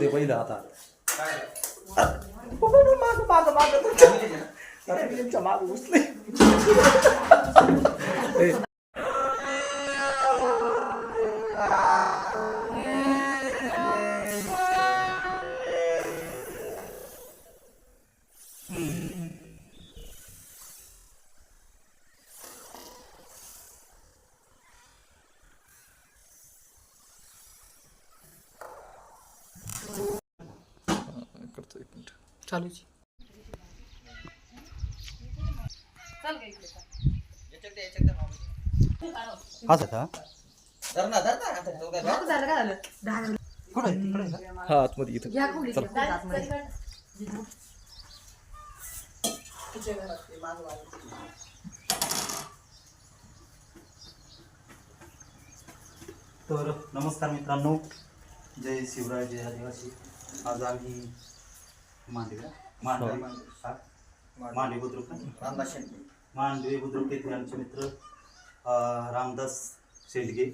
ते पहिलं आता माग माग माग घुसले. चालूच. असं का? हा आतमध्ये इथं. चल. तर नमस्कार मित्रांनो. जय शिवराय जय आदिवासी. आज आम्ही मांडवे हा? मांडवे बुद्रुक रामदास शेंडे मांडवे बुद्रुक येथे आमचे मित्र अं, रामदास शेलगे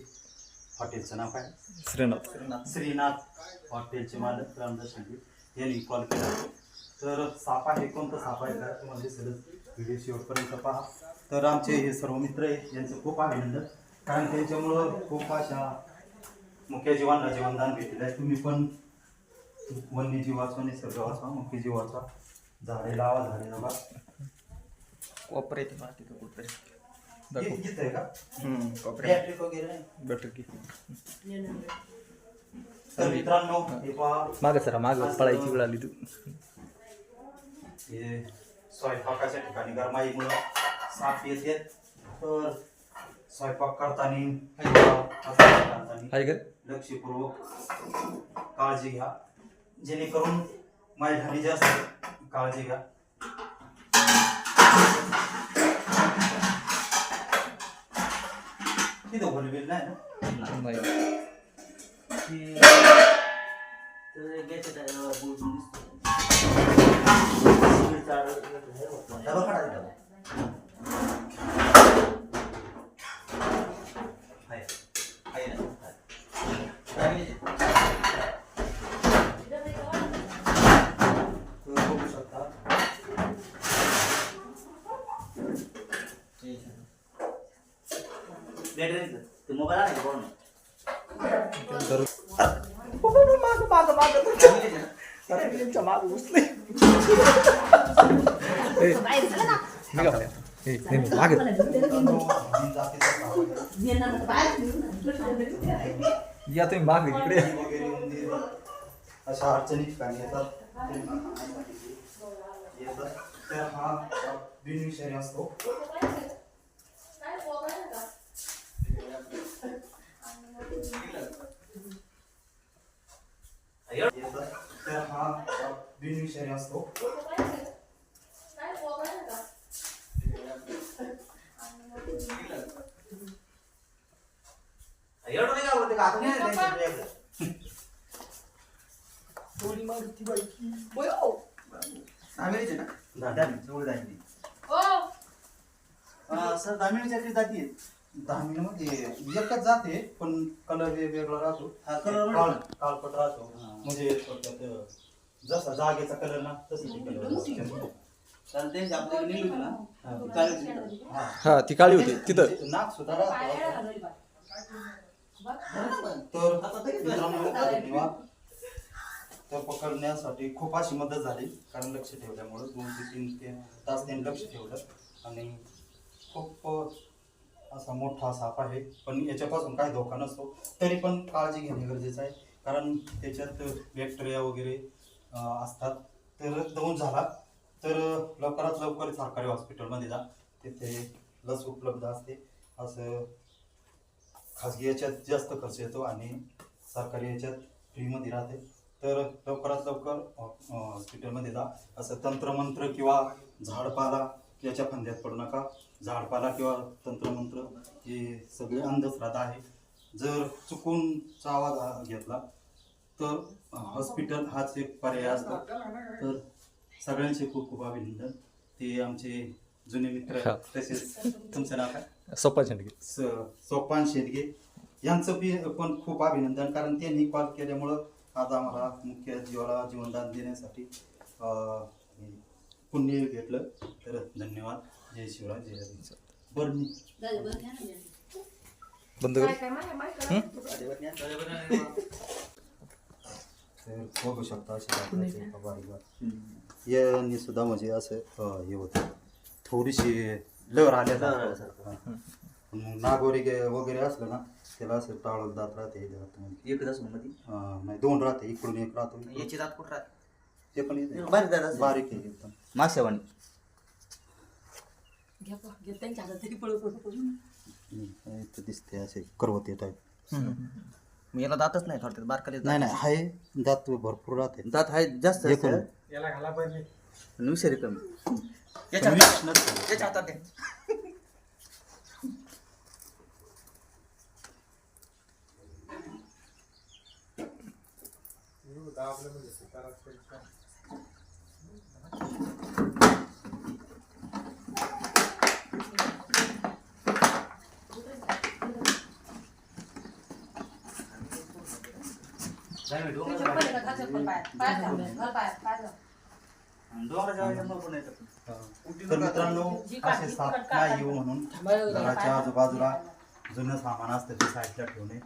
हॉटेलचं नाव काय? श्रीनाथ. श्रीनाथ. श्रीनाथ हॉटेलचे मालक रामदास शेलगे यांनी कॉल केला. तर साप आहे कोणतं साप आहे? का तुम्हाला दिसेलच. व्हिडिओ शेवटपर्यंत पहा. तर आमचे हे सर्व मित्र आहे यांचं खूप अभिनंदन. कारण त्यांच्यामुळं खूप अशा मुख्य जीवांना जीवनदान भेटलेलं आहे. तुम्ही पण वन्यजीव वाचवा निसर्ग वाचवा मुख्य जीव वाचवा. झाडे लावा झाडे लावा. कोपरे ते माहिती का कुठे? दाखव. गीत आहे का? हम्म, कॉपरे. वगैरे? नाही बॅटरी की तर मित्रांनो हे पहा. माग सरा माग पळायची वेळ आली तू. हे स्वयंपाकाच्या ठिकाणी गरमाईमुळं साप येते तर स्वयंपाक करताना करताना आहे का? लक्षपूर्वक काळजी घ्या. जेणेकरून महिलांनी जास्त काळजी घ्या तिथं बोलवेल नाही ना नाही डबा काढा रे डबा. आहे. आहे ना? तुम्ही बघू शकता तर माग माग माग अरे माग या तुम्ही माग इकडे अशा अडचणी ठिकाणी येतात येतात तर हा बिनविषारी असतो येतात तर हा बिनविषारी असतो. एवढं नाही आवडते का? आता नाही त्यांच्या वेगळं. दामिनीचे ना. जवळ सर दामिनीच्या काही जाती आहेत दामिनीमध्ये एकच जाते पण कलर वेगवेगळा राहतो. हा, color काळ. काळपट राहतो. हा. म्हणजे थोडक्यात, जसा जागेचा कलर ना तसं ते कलर त्यांची आपल्याकडे नेली होती ना ती काळी होती. हा. ती काळी होती तिथं. म्हणजे नाक सुद्धा राहतो. तर आता तरी मित्रांनो, धन्यवाद. तर पकडण्यासाठी खूप अशी मदत झाली कारण लक्ष ठेवल्यामुळं दोन ते तीन ते तास त्यांनी लक्ष ठेवलं. आणि खूप अ, असा मोठा साप आहे. पण याच्यापासून काही धोका नसतो. तरी पण काळजी घेणे गरजेचं आहे. कारण त्याच्यात बॅक्टेरिया वगैरे असतात. तर दौन झाला. तर लवकरात लवकर सरकारी हॉस्पिटलमध्ये जा. तिथे लस उपलब्ध असते. असं खाजगी याच्यात जास्त खर्च येतो आणि सरकारी याच्यात फ्रीमध्ये राहते. तर लवकरात लवकर हॉ- हॉस्पिटलमध्ये जा. असं तंत्रमंत्र किंवा झाडपाला याच्या फंद्यात पडू नका. झाडपाला किंवा तंत्रमंत्र हे सगळे अंधश्रद्धा आहे. जर चुकूनचा आवाज घेतला तर हॉस्पिटल हाच एक पर्याय असतो. तर सगळ्यांचे खूप खूप अभिनंदन. ते आमचे जुने मित्र हा. तसेच तुमचं नाव काय? सोपा शेंडगे. सोपान शेडगे. यांचं बी पण खूप अभिनंदन कारण त्यांनी कॉल केल्यामुळं आज आम्हाला मुख्य जीवाला जीवनदान देण्यासाठी पुण्य भेटलं तर धन्यवाद. जय शिवराय जय हरी. बरं मी बंद कर बघू शकता बारीक. यांनी सुद्धा म्हणजे असं हे होतं थोडीशी लहर आल्या मग नागोरी वगैरे असलं ना त्याला असं टाळत दात राहते हे असं अं, नाही दोन राहते इकडून एक राहतो याची दात कुठं राहते ते पण बारीक दात बारीक आहे एकदम। मासेवाणी घ्या पा, घ्या त्यांच्या हातात तरी पळू पळू पळू. हम्म, इथं दिसते असे करवते मग याला दातच नाही थोडक्यात बारकाले नाही नाही हाय दात भरपूर राहते. दात आहे जास्त एकूण. कमी. याच्या पण हातात- वीस नसतं. याच्या हातात पलीकडे खालच्या पण पायात. पायात घाल, घाल पायात, पायात घाल. आणि डोंगराच्या वाटेवर पण येतात. तर मित्रांनो असे साप नाही. येऊ म्हणून घराच्या. आजूबाजूला जुनं सामान असतं ते साईडला ठेवणे.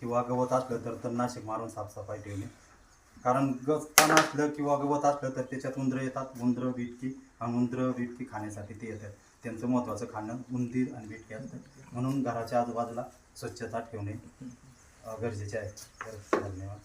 किंवा गवत असलं तर तणनाशक मारून साफसफाई ठेवणे. कारण गवतान असलं किंवा गवत असलं तर त्याच्यात उंदरं येतात. उंदरं बिटकी आणि उंदरं बिटकी खाण्यासाठी ते येतात. त्यांचं महत्त्वाचं खाणं उंदीर आणि बिटकी असतं. म्हणून घराच्या आजूबाजूला स्वच्छता ठेवणे. गरजेचे आहे. तर धन्यवाद.